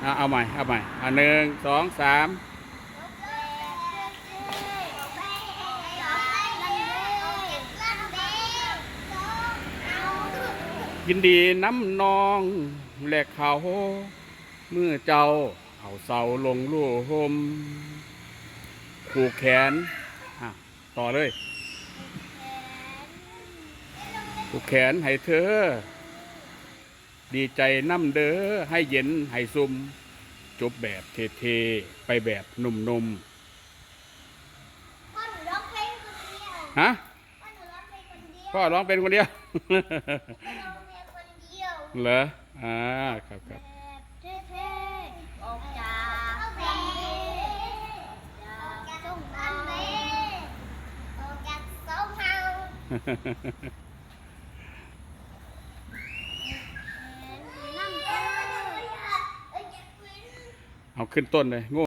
เอาเอาใหม่เอาใหม่อะหนึ่งสองสามยินดีน้ำนองแหละเขาเมื่อเจ้าเอาเสาลงลู่หมผูกแขนต่อเลยผูกแขนให้เธอ ดีใจน้ำเด้อให้เย็นให้ซุ่มจบแบบเท่ๆไปแบบนุ่มพ่อหนูร้องเพลงคนเดียวๆฮะพ่อหนูร้องเพลงคนเดียวพ่อร้องเป็นคนเดียวพ่อร้องเพลงคนเดียวเหรออ่าครับครับแบบเท่ๆออกจากเพลงจากส่งเฮาออกจากส่งเฮา นั่งเอ้ย เอาขึ้นต้นเลยโง่